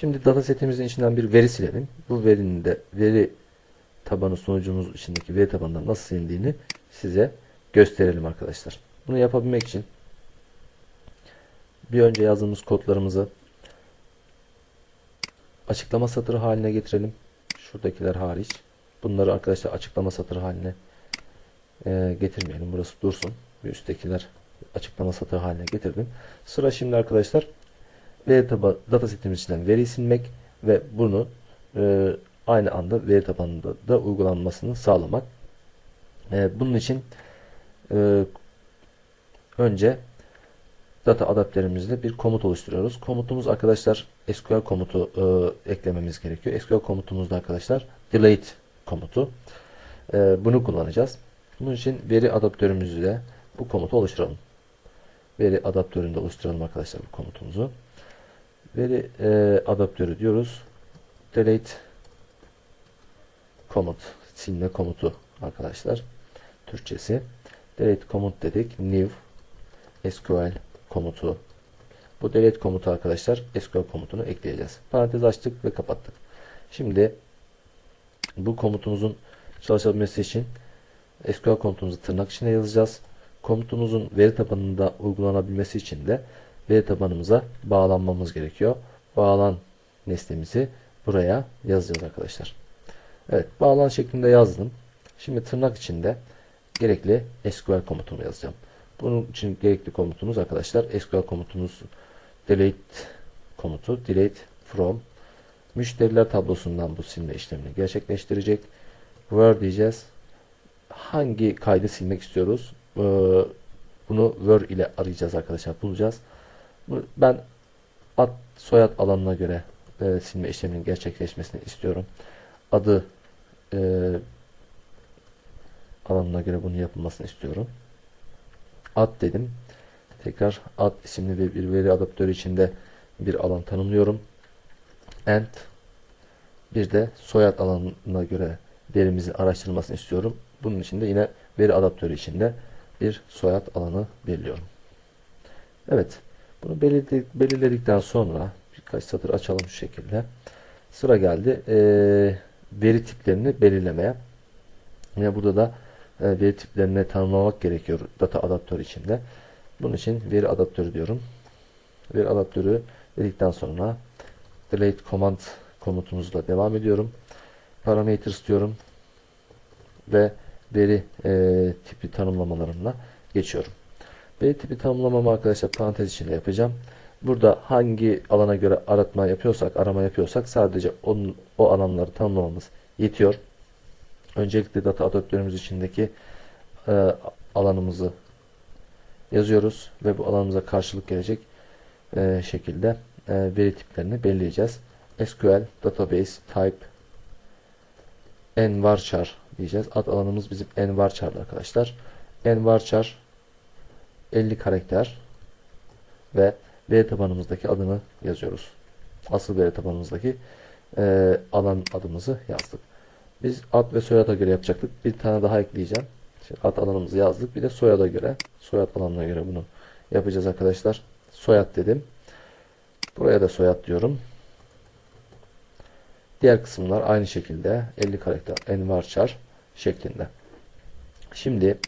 Şimdi datasetimizin içinden bir veri silelim. Bu verinin de veri tabanı sunucumuz içindeki veri tabanından nasıl silindiğini size gösterelim arkadaşlar. Bunu yapabilmek için bir önce yazdığımız kodlarımızı açıklama satırı haline getirelim. Şuradakiler hariç. Bunları arkadaşlar açıklama satırı haline e, getirmeyelim. Burası dursun. Bir üsttekiler açıklama satırı haline getirdim. Sıra şimdi arkadaşlar veri tabanı datasetimiz içinden veri silmek ve bunu e, aynı anda veri tabanında da uygulanmasını sağlamak. E, bunun için e, önce data adaptörümüzde bir komut oluşturuyoruz. Komutumuz arkadaşlar SQL komutu e, eklememiz gerekiyor. SQL komutumuzda arkadaşlar delete komutu. E, bunu kullanacağız. Bunun için veri adaptörümüzde bu komutu oluşturalım. Veri adaptöründe oluşturalım arkadaşlar bu komutumuzu. Veri e, adaptörü diyoruz. Delete komut silme komutu arkadaşlar. Türkçesi. Delete komut dedik. New SQL komutu. Bu delete komutu arkadaşlar SQL komutunu ekleyeceğiz. Parantez açtık ve kapattık. Şimdi bu komutumuzun çalışabilmesi için SQL komutumuzu tırnak içine yazacağız. Komutumuzun veri tabanında uygulanabilmesi için de veri tabanımıza bağlanmamız gerekiyor. Bağlan nesnemizi buraya yazacağız arkadaşlar. Evet bağlan şeklinde yazdım. Şimdi tırnak içinde gerekli SQL komutumu yazacağım. Bunun için gerekli komutumuz arkadaşlar SQL komutumuz delete komutu delete from müşteriler tablosundan bu silme işlemini gerçekleştirecek. Where diyeceğiz. Hangi kaydı silmek istiyoruz? Ee, bunu where ile arayacağız arkadaşlar. Bulacağız. Ben ad soyad alanına göre e, silme işleminin gerçekleşmesini istiyorum. Adı e, alanına göre bunun yapılmasını istiyorum. Ad dedim. Tekrar ad isimli bir, bir veri adaptörü içinde bir alan tanımlıyorum. And bir de soyad alanına göre verimizin araştırılmasını istiyorum. Bunun için de yine veri adaptörü içinde bir soyad alanı belirliyorum. Evet. Bunu belirledik, belirledikten sonra birkaç satır açalım şu şekilde. Sıra geldi. E, veri tiplerini belirlemeye. Yine burada da e, veri tiplerini tanımlamak gerekiyor data adaptörü içinde. Bunun için veri adaptörü diyorum. Veri adaptörü dedikten sonra delete command komutumuzla devam ediyorum. Parameters diyorum ve veri e, tipi tanımlamalarımla geçiyorum. Veri tipi tanımlamamı arkadaşlar parantez içinde yapacağım. Burada hangi alana göre aratma yapıyorsak, arama yapıyorsak sadece onun, o alanları tanımlamamız yetiyor. Öncelikle data adaptörümüz içindeki e, alanımızı yazıyoruz ve bu alanımıza karşılık gelecek e, şekilde e, veri tiplerini belirleyeceğiz. SQL, Database, Type, Envarchar diyeceğiz. Ad alanımız bizim Envarchar'dı arkadaşlar. Envarchar 50 karakter ve veri tabanımızdaki adını yazıyoruz. Asıl veri tabanımızdaki e, alan adımızı yazdık. Biz ad ve soyada göre yapacaktık. Bir tane daha ekleyeceğim. Şimdi ad alanımızı yazdık. Bir de soyada göre, soyad alanına göre bunu yapacağız arkadaşlar. Soyad dedim. Buraya da soyad diyorum. Diğer kısımlar aynı şekilde 50 karakter envarchar şeklinde. Şimdi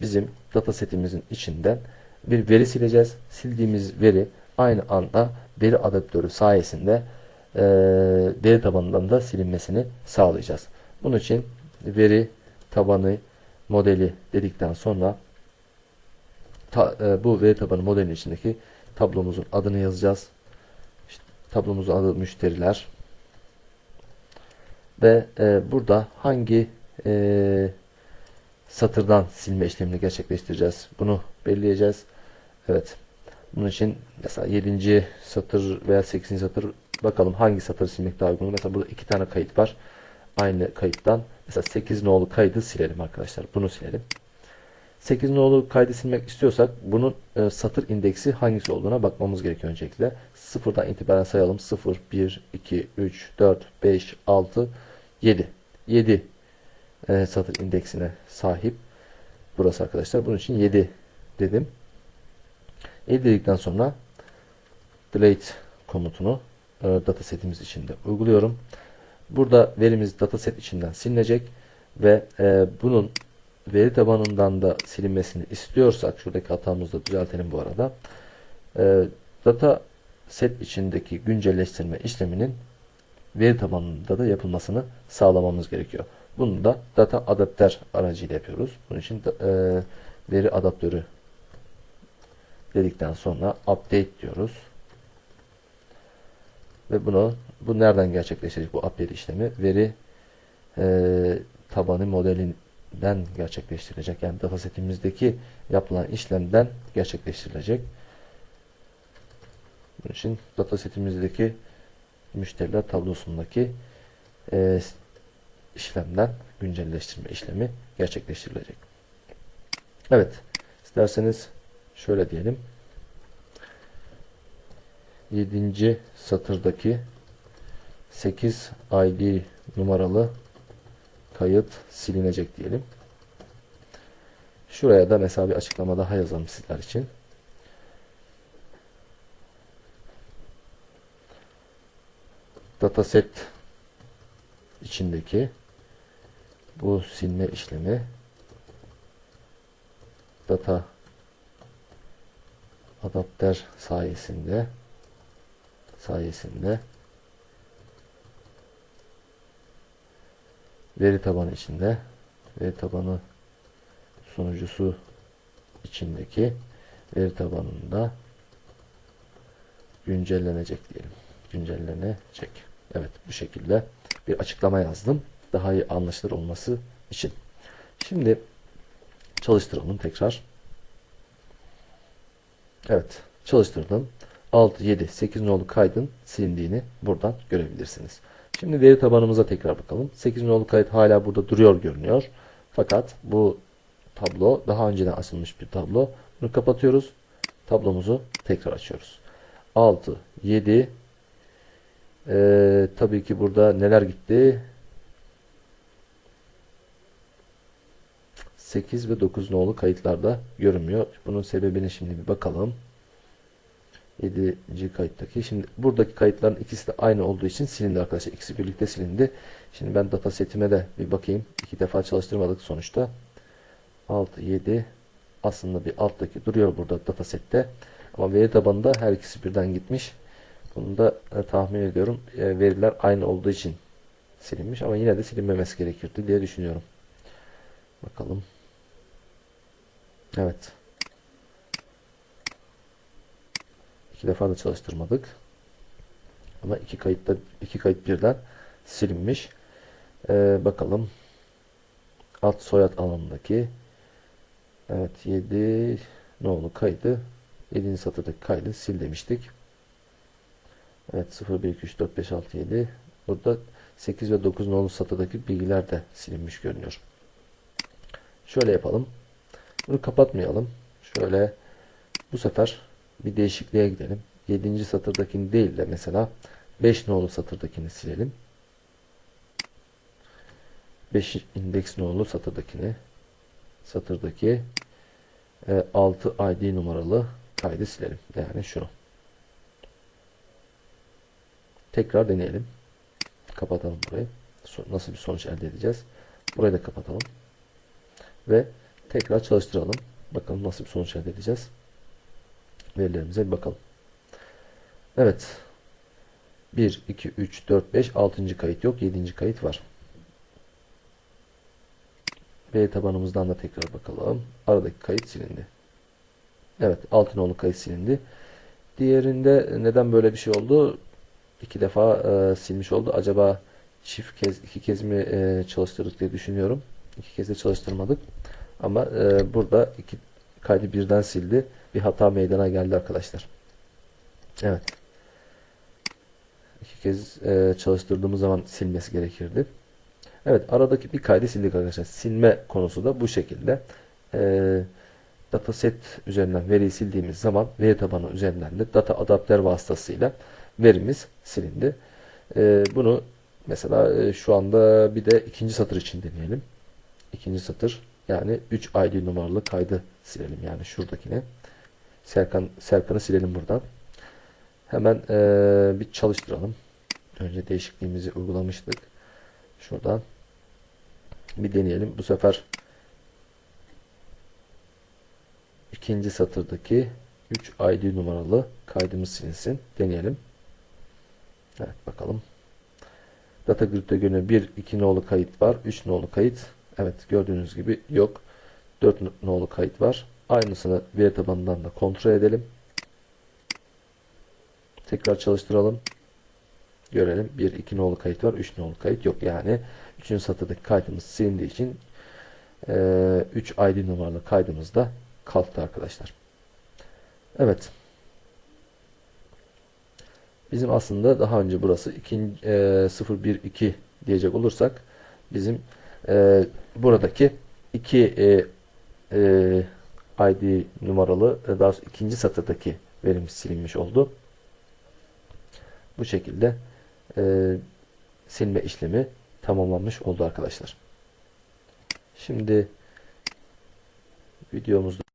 bizim data setimizin içinden bir veri sileceğiz. Sildiğimiz veri aynı anda veri adaptörü sayesinde e, veri tabanından da silinmesini sağlayacağız. Bunun için veri tabanı modeli dedikten sonra ta, e, bu veri tabanı modelin içindeki tablomuzun adını yazacağız. İşte, tablomuzun adı müşteriler ve e, burada hangi e, satırdan silme işlemini gerçekleştireceğiz. Bunu belirleyeceğiz. Evet. Bunun için mesela 7. satır veya 8. satır bakalım hangi satırı silmek daha uygun. Mesela burada iki tane kayıt var. Aynı kayıttan mesela 8 nolu kaydı silelim arkadaşlar. Bunu silelim. 8 nolu kaydı silmek istiyorsak bunun e, satır indeksi hangisi olduğuna bakmamız gerekiyor öncelikle. Sıfırdan itibaren sayalım. 0, 1, 2, 3, 4, 5, 6, 7. 7 e, satır indeksine sahip. Burası arkadaşlar. Bunun için 7 dedim. 7 dedikten sonra delete komutunu e, datasetimiz içinde uyguluyorum. Burada verimiz dataset içinden silinecek ve e, bunun veri tabanından da silinmesini istiyorsak şuradaki hatamızı da düzeltelim bu arada. E, data set içindeki güncelleştirme işleminin veri tabanında da yapılmasını sağlamamız gerekiyor. Bunu da data adapter aracıyla yapıyoruz. Bunun için e, veri adaptörü dedikten sonra update diyoruz. Ve bunu bu nereden gerçekleşecek bu update işlemi? Veri e, tabanı modelinden gerçekleştirilecek. Yani datasetimizdeki yapılan işlemden gerçekleştirilecek. Bunun için datasetimizdeki müşteriler tablosundaki e, işlemden güncelleştirme işlemi gerçekleştirilecek. Evet. isterseniz şöyle diyelim. 7. satırdaki 8 ID numaralı kayıt silinecek diyelim. Şuraya da mesela bir açıklama daha yazalım sizler için. Dataset içindeki bu silme işlemi data adapter sayesinde sayesinde veri tabanı içinde veri tabanı sunucusu içindeki veri tabanında güncellenecek diyelim. Güncellenecek. Evet bu şekilde bir açıklama yazdım. Daha iyi anlaşılır olması için. Şimdi çalıştıralım tekrar. Evet çalıştırdım. 6, 7, 8 nolu kaydın silindiğini buradan görebilirsiniz. Şimdi veri tabanımıza tekrar bakalım. 8 nolu kayıt hala burada duruyor görünüyor. Fakat bu tablo daha önceden açılmış bir tablo. Bunu kapatıyoruz. Tablomuzu tekrar açıyoruz. 6, 7 ee, tabii ki burada neler gitti? 8 ve 9 nolu kayıtlarda görünmüyor. Bunun sebebini şimdi bir bakalım. 7. kayıttaki. Şimdi buradaki kayıtların ikisi de aynı olduğu için silindi arkadaşlar. İkisi birlikte silindi. Şimdi ben data setime de bir bakayım. İki defa çalıştırmadık sonuçta. 6, 7 aslında bir alttaki duruyor burada data sette. Ama veri tabanında her ikisi birden gitmiş. Bunu da e, tahmin ediyorum. E, veriler aynı olduğu için silinmiş ama yine de silinmemesi gerekirdi diye düşünüyorum. Bakalım. Evet. İki defa da çalıştırmadık. Ama iki kayıtta iki kayıt birden silinmiş. Ee, bakalım. Alt soyad alanındaki Evet 7 nolu kaydı 7. satırdaki kaydı sil demiştik. Evet 0 1 2 3 4 5 6 7 burada 8 ve 9 nolu satırdaki bilgiler de silinmiş görünüyor. Şöyle yapalım. Bunu kapatmayalım. Şöyle bu sefer bir değişikliğe gidelim. 7. satırdakini değil de mesela 5 nolu satırdakini silelim. 5 indeks nolu satırdakini satırdaki e, 6 ID numaralı kaydı silelim. Yani şunu. Tekrar deneyelim. Kapatalım burayı. Nasıl bir sonuç elde edeceğiz? Burayı da kapatalım. Ve tekrar çalıştıralım. Bakalım nasıl bir sonuç elde edeceğiz. Verilerimize bir bakalım. Evet. 1, 2, 3, 4, 5, 6. kayıt yok. 7. kayıt var. Veri tabanımızdan da tekrar bakalım. Aradaki kayıt silindi. Evet. Altınoluk kayıt silindi. Diğerinde neden böyle bir şey oldu? İki defa e, silmiş oldu. Acaba çift kez, iki kez mi e, çalıştırdık diye düşünüyorum. İki kez de çalıştırmadık. Ama e, burada iki kaydı birden sildi. Bir hata meydana geldi arkadaşlar. Evet. İki kez e, çalıştırdığımız zaman silmesi gerekirdi. Evet aradaki bir kaydı sildik arkadaşlar. Silme konusu da bu şekilde. E, dataset üzerinden veriyi sildiğimiz zaman veri tabanı üzerinden de data adapter vasıtasıyla verimiz silindi. E, bunu mesela e, şu anda bir de ikinci satır için deneyelim. İkinci satır yani 3 ID numaralı kaydı silelim. Yani şuradakini. Serkan Serkan'ı silelim buradan. Hemen eee, bir çalıştıralım. Önce değişikliğimizi uygulamıştık. Şuradan bir deneyelim. Bu sefer ikinci satırdaki 3 ID numaralı kaydımız silinsin. Deneyelim. Evet bakalım. Data Grid'de göre 1, 2 nolu kayıt var. 3 nolu kayıt. Evet gördüğünüz gibi yok. 4 nolu kayıt var. Aynısını veri tabanından da kontrol edelim. Tekrar çalıştıralım. Görelim. 1, 2 nolu kayıt var. 3 nolu kayıt yok. Yani 3. satırdaki kaydımız silindiği için eee, 3 ID numaralı kaydımız da kalktı arkadaşlar. Evet. Bizim aslında daha önce burası 2, 012 diyecek olursak bizim e, buradaki 2 e, e, ID numaralı e, daha doğrusu ikinci satırdaki verimiz silinmiş oldu. Bu şekilde e, silme işlemi tamamlanmış oldu arkadaşlar. Şimdi videomuzda